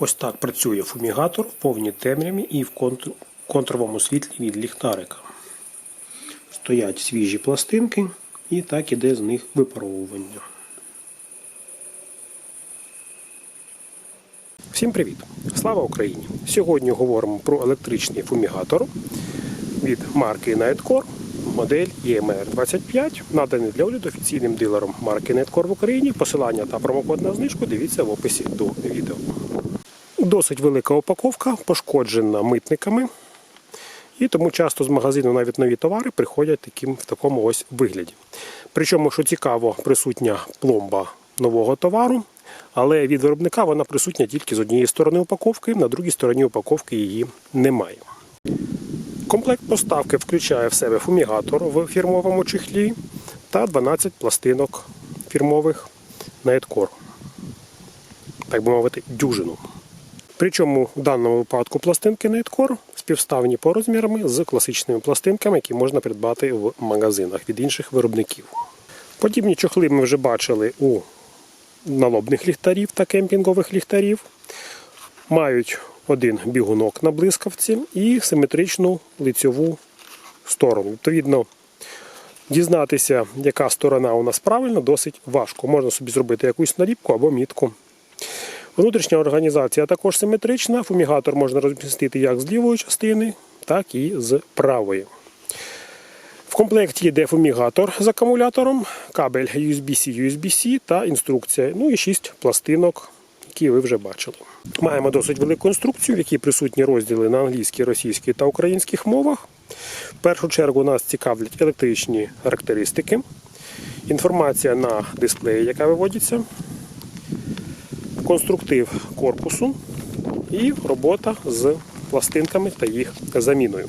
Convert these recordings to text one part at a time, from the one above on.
Ось так працює фумігатор в повній темряві і в контр- контровому світлі від ліхтарика. Стоять свіжі пластинки і так іде з них випаровування. Всім привіт! Слава Україні! Сьогодні говоримо про електричний фумігатор від марки Nightcore, модель E EMR25, наданий для огляду офіційним дилером марки Nightcore в Україні. Посилання та промокод на знижку дивіться в описі до відео. Досить велика упаковка, пошкоджена митниками. І тому часто з магазину навіть нові товари приходять таким, в такому ось вигляді. Причому, що цікаво, присутня пломба нового товару, але від виробника вона присутня тільки з однієї сторони упаковки, на другій стороні упаковки її немає. Комплект поставки включає в себе фумігатор в фірмовому чехлі та 12 пластинок фірмових Nightcore. Так би мовити, дюжину. Причому в даному випадку пластинки Nightcore співставні по розмірами з класичними пластинками, які можна придбати в магазинах від інших виробників. Подібні чохли ми вже бачили у налобних ліхтарів та кемпінгових ліхтарів. Мають один бігунок на блискавці і симетричну лицьову сторону. Відповідно, дізнатися, яка сторона у нас правильна, досить важко. Можна собі зробити якусь наліпку або мітку. Внутрішня організація також симетрична. Фумігатор можна розмістити як з лівої частини, так і з правої. В комплекті йде фумігатор з акумулятором, кабель USB-C, USB-C та інструкція. Ну і 6 пластинок, які ви вже бачили. Маємо досить велику інструкцію, в якій присутні розділи на англійській, російській та українських мовах. В першу чергу нас цікавлять електричні характеристики, інформація на дисплеї, яка виводиться, конструктив корпусу і робота з пластинками та їх заміною.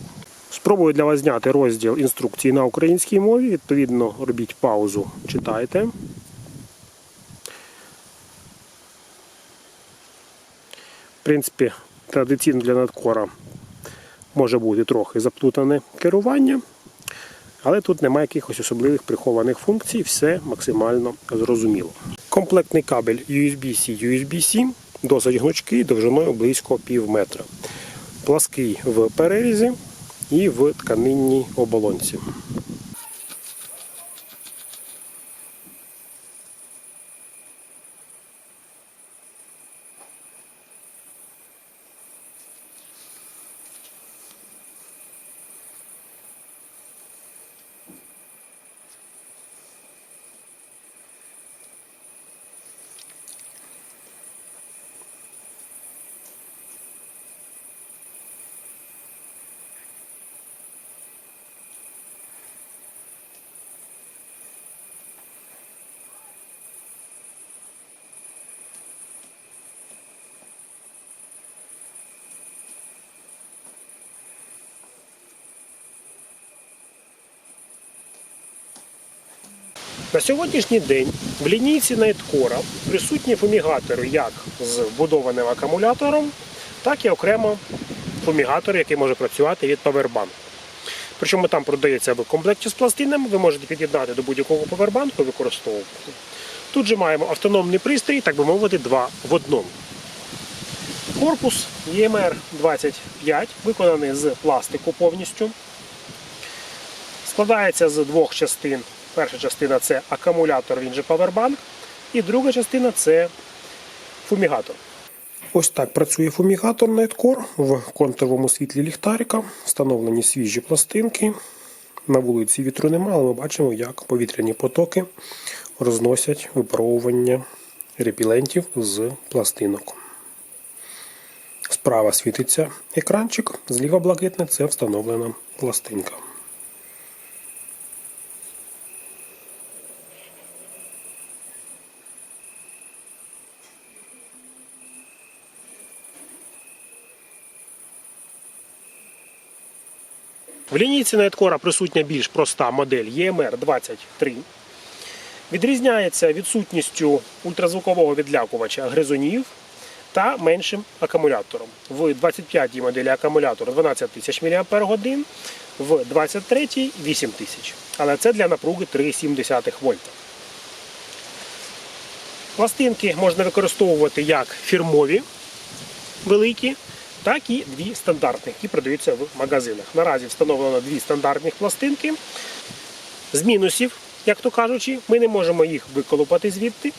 Спробую для вас зняти розділ інструкції на українській мові. Відповідно, робіть паузу, читайте. В принципі, традиційно для надкора може бути трохи заплутане керування, але тут немає якихось особливих прихованих функцій, все максимально зрозуміло. Комплектний кабель USB-C USB-C досить гнучкий, довжиною близько пів метра. Плаский в перерізі і в тканинній оболонці. На сьогоднішній день в лінійці Найткора присутні фумігатори як з вбудованим акумулятором, так і окремо фумігатор, який може працювати від павербанку. Причому там продається в комплекті з пластинами, ви можете під'єднати до будь-якого павербанку і використовувати. Тут же маємо автономний пристрій, так би мовити, два в одному. Корпус EMR25 виконаний з пластику повністю. Складається з двох частин. Перша частина це акумулятор, він же павербанк, і друга частина це фумігатор. Ось так працює фумігатор Nightcore в контровому світлі ліхтарика. Встановлені свіжі пластинки. На вулиці вітру немає, але ми бачимо, як повітряні потоки розносять випаровування репілентів з пластинок. Справа світиться екранчик, зліва блакитне це встановлена пластинка. Лінійці Nightcore присутня більш проста модель EMR23. Відрізняється відсутністю ультразвукового відлякувача гризунів та меншим акумулятором. В 25-й моделі акумулятор 12 тисяч мАч, в 23-й 8 тисяч. Але це для напруги 3,7 вольта. Пластинки можна використовувати як фірмові, великі, так і дві стандартні, які продаються в магазинах. Наразі встановлено дві стандартних пластинки. З мінусів, як то кажучи, ми не можемо їх виколупати звідти,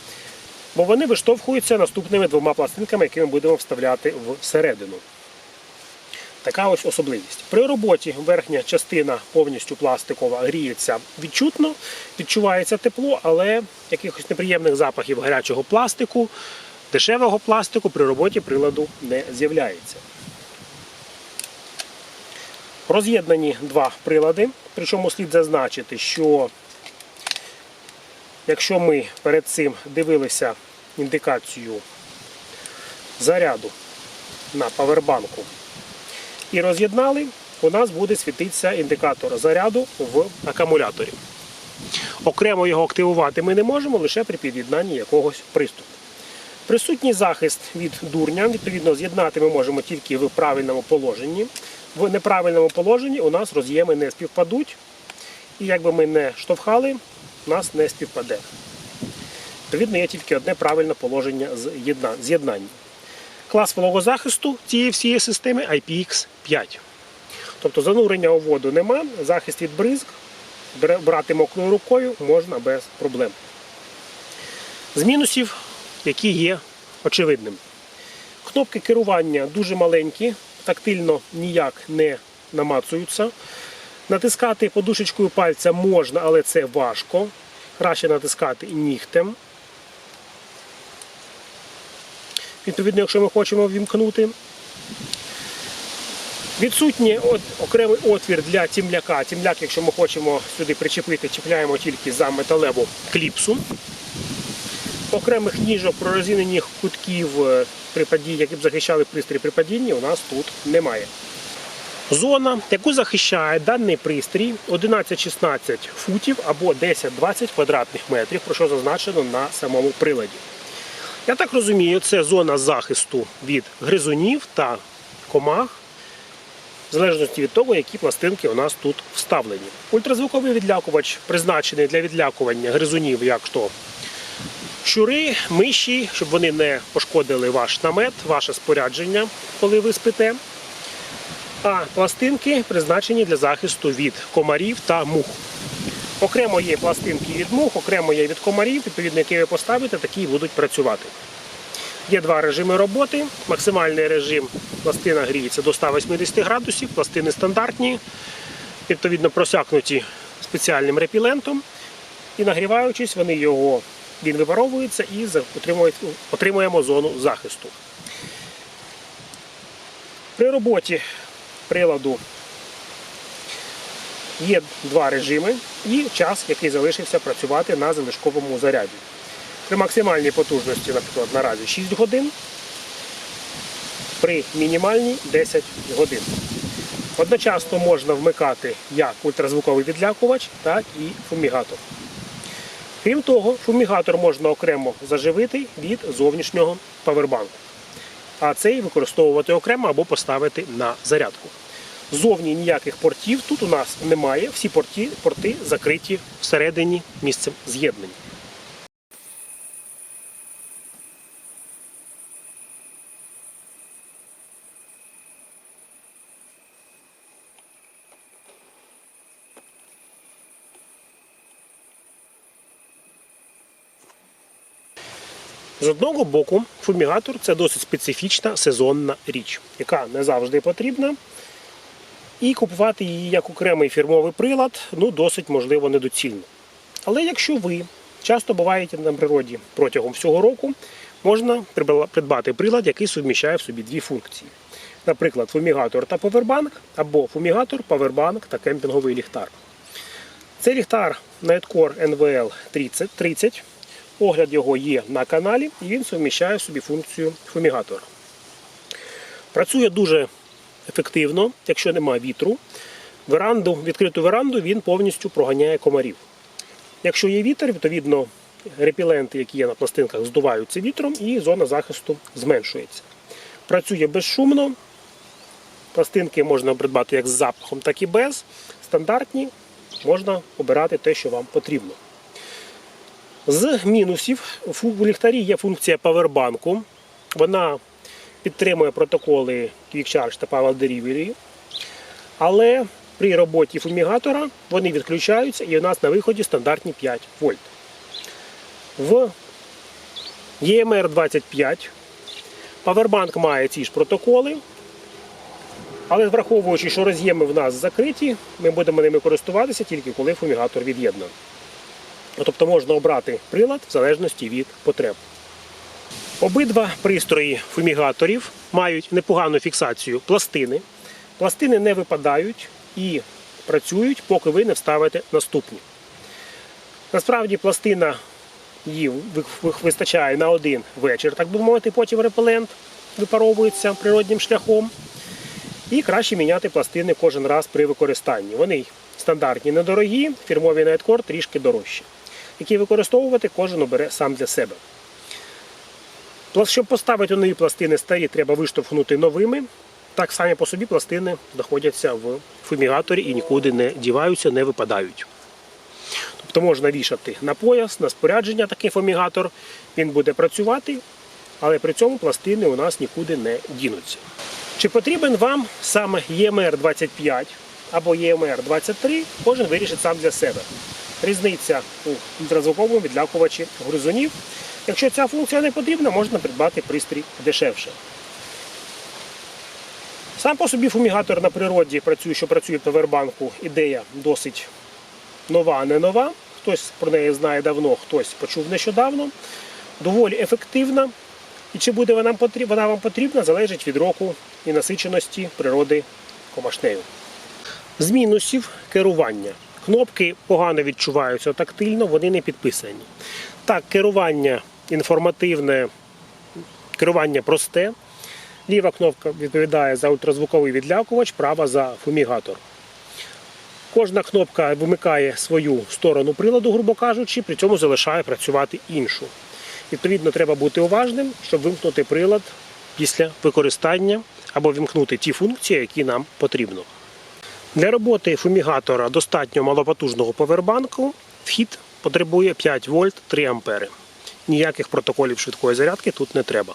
бо вони виштовхуються наступними двома пластинками, які ми будемо вставляти всередину. Така ось особливість. При роботі верхня частина повністю пластикова гріється відчутно, відчувається тепло, але якихось неприємних запахів гарячого пластику, дешевого пластику при роботі приладу не з'являється. Роз'єднані два прилади, причому слід зазначити, що якщо ми перед цим дивилися індикацію заряду на павербанку і роз'єднали, у нас буде світитися індикатор заряду в акумуляторі. Окремо його активувати ми не можемо лише при під'єднанні якогось приступу. Присутній захист від дурня, відповідно, з'єднати ми можемо тільки в правильному положенні. В неправильному положенні у нас роз'єми не співпадуть, і як би ми не штовхали, у нас не співпаде. Відповідно, є тільки одне правильне положення з'єднання. Клас вологозахисту цієї всієї системи IPX5. Тобто занурення у воду нема, захист від бризк, брати мокрою рукою можна без проблем. З мінусів, які є очевидним. Кнопки керування дуже маленькі, тактильно ніяк не намацуються. Натискати подушечкою пальця можна, але це важко. Краще натискати нігтем. Відповідно, якщо ми хочемо ввімкнути. Відсутній окремий отвір для тімляка. Тімляк, якщо ми хочемо сюди причепити, чіпляємо тільки за металеву кліпсу. Окремих ніжок пророзинених кутків е, при падінні, які б захищали пристрій при падінні, у нас тут немає. Зона, яку захищає даний пристрій, 11-16 футів або 10-20 квадратних метрів, про що зазначено на самому приладі. Я так розумію, це зона захисту від гризунів та комах, в залежності від того, які пластинки у нас тут вставлені. Ультразвуковий відлякувач призначений для відлякування гризунів, як то щури, миші, щоб вони не пошкодили ваш намет, ваше спорядження, коли ви спите. А пластинки призначені для захисту від комарів та мух. Окремо є пластинки від мух, окремо є від комарів, відповідно, які ви поставите, такі будуть працювати. Є два режими роботи. Максимальний режим пластина гріється до 180 градусів, пластини стандартні, відповідно просякнуті спеціальним репілентом. І нагріваючись, вони його, він випаровується і отримуємо зону захисту. При роботі приладу є два режими і час, який залишився працювати на залишковому заряді. При максимальній потужності, наприклад, наразі 6 годин, при мінімальній 10 годин. Одночасно можна вмикати як ультразвуковий відлякувач, так і фумігатор. Крім того, фумігатор можна окремо заживити від зовнішнього павербанку, а цей використовувати окремо або поставити на зарядку. Зовні ніяких портів тут у нас немає, всі порти, порти закриті всередині місцем з'єднання. З одного боку, фумігатор це досить специфічна сезонна річ, яка не завжди потрібна. І купувати її як окремий фірмовий прилад ну, досить можливо недоцільно. Але якщо ви часто буваєте на природі протягом всього року, можна придбати прилад, який суміщає в собі дві функції. Наприклад, фумігатор та повербанк, або фумігатор, павербанк та кемпінговий ліхтар. Це ліхтар Nightcore NVL 30. 30. Огляд його є на каналі, і він суміщає собі функцію фумігатора. Працює дуже ефективно, якщо немає вітру. Веранду, відкриту веранду він повністю проганяє комарів. Якщо є вітер, відповідно репіленти, які є на пластинках, здуваються вітром і зона захисту зменшується. Працює безшумно. Пластинки можна придбати як з запахом, так і без. Стандартні можна обирати те, що вам потрібно. З мінусів у ліхтарі є функція павербанку. Вона підтримує протоколи QuickCharge та Power Delivery, але при роботі фумігатора вони відключаються і у нас на виході стандартні 5 вольт. В EMR 25 Powerbank має ці ж протоколи, але враховуючи, що роз'єми в нас закриті, ми будемо ними користуватися тільки коли фумігатор від'єднаний. Тобто можна обрати прилад в залежності від потреб. Обидва пристрої фумігаторів мають непогану фіксацію пластини. Пластини не випадають і працюють, поки ви не вставите наступні. Насправді пластина її ви- ви- вистачає на один вечір, так би мовити, потім репелент випаровується природнім шляхом. І краще міняти пластини кожен раз при використанні. Вони стандартні, недорогі, фірмові Nightcore трішки дорожчі, які використовувати кожен обере сам для себе. Щоб поставити нові пластини старі, треба виштовхнути новими. Так самі по собі пластини знаходяться в фумігаторі і нікуди не діваються, не випадають. Тобто можна вішати на пояс, на спорядження такий фумігатор, він буде працювати, але при цьому пластини у нас нікуди не дінуться. Чи потрібен вам саме EMR 25 або EMR 23, кожен вирішить сам для себе. Різниця у ультразвуковому відлякувачі гризунів. Якщо ця функція не потрібна, можна придбати пристрій дешевше. Сам по собі фумігатор на природі що працює в павербанку, ідея досить нова, не нова. Хтось про неї знає давно, хтось почув нещодавно. Доволі ефективна. І чи буде вона вам потрібна, залежить від року і насиченості природи комашнею. З мінусів керування. Кнопки погано відчуваються тактильно, вони не підписані. Так, керування інформативне, керування просте. Ліва кнопка відповідає за ультразвуковий відлякувач, права за фумігатор. Кожна кнопка вимикає свою сторону приладу, грубо кажучи, при цьому залишає працювати іншу. Відповідно, треба бути уважним, щоб вимкнути прилад після використання або вимкнути ті функції, які нам потрібно. Для роботи фумігатора достатньо малопотужного повербанку. Вхід потребує 5 вольт 3 ампери. Ніяких протоколів швидкої зарядки тут не треба.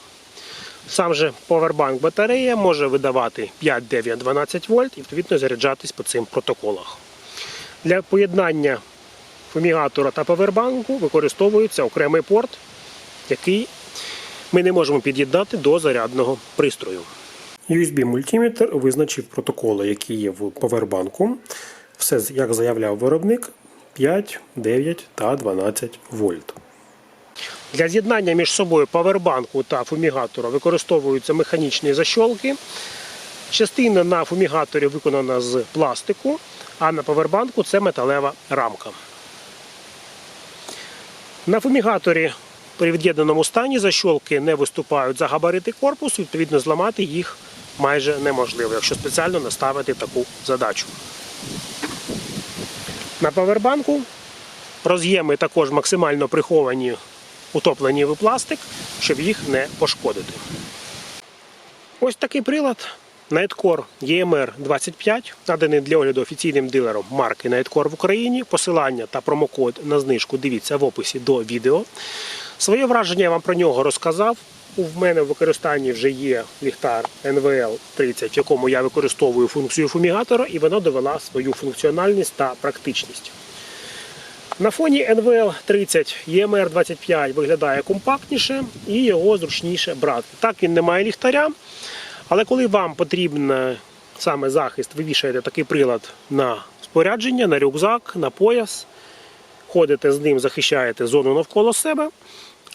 Сам же повербанк батарея може видавати 5, 9, 12 вольт і відповідно заряджатись по цим протоколах. Для поєднання фумігатора та повербанку використовується окремий порт, який ми не можемо під'єднати до зарядного пристрою. USB-мультиметр визначив протоколи, які є в повербанку. Все, як заявляв виробник, 5, 9 та 12 вольт. Для з'єднання між собою павербанку та фумігатора використовуються механічні защолки. Частина на фумігаторі виконана з пластику, а на павербанку це металева рамка. На фумігаторі при від'єднаному стані защолки не виступають за габарити корпусу, відповідно, зламати їх майже неможливо, якщо спеціально наставити таку задачу. На павербанку роз'єми також максимально приховані, утоплені в пластик, щоб їх не пошкодити. Ось такий прилад Nightcore EMR 25, наданий для огляду офіційним дилером марки Nightcore в Україні. Посилання та промокод на знижку дивіться в описі до відео. Своє враження я вам про нього розказав. У мене в використанні вже є ліхтар NVL 30, в якому я використовую функцію фумігатора, і воно довела свою функціональність та практичність. На фоні NVL 30 EMR 25 виглядає компактніше і його зручніше брати. Так він не має ліхтаря, але коли вам потрібен саме захист, ви вішаєте такий прилад на спорядження, на рюкзак, на пояс, ходите з ним, захищаєте зону навколо себе,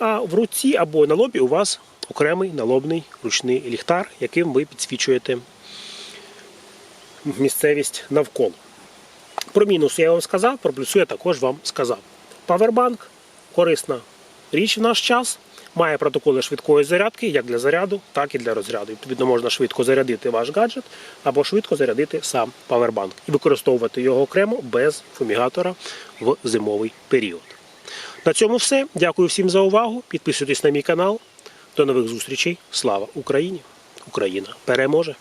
а в руці або на лобі у вас окремий налобний ручний ліхтар, яким ви підсвічуєте місцевість навколо. Про мінус я вам сказав, про плюсу я також вам сказав. Павербанк корисна річ в наш час. Має протоколи швидкої зарядки як для заряду, так і для розряду. Відповідно, можна швидко зарядити ваш гаджет або швидко зарядити сам павербанк і використовувати його окремо без фумігатора в зимовий період. На цьому все. Дякую всім за увагу. Підписуйтесь на мій канал. До нових зустрічей. Слава Україні! Україна переможе!